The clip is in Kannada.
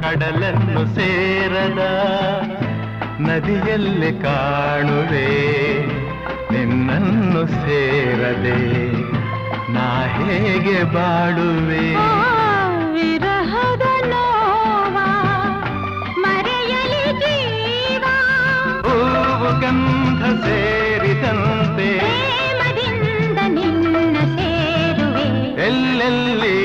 ಕಡಲನ್ನು ಸೇರದ ನದಿಯಲ್ಲಿ ಕಾಣುವೆ. ನಿನ್ನನ್ನು ಸೇರದೆ ನಾ ಹೇಗೆ ಬಾಳುವೆ? ಮರೆಯಲಿ ಜೀವ. ಗಂಧ ಎಲ್ಲೆಲ್ಲಿ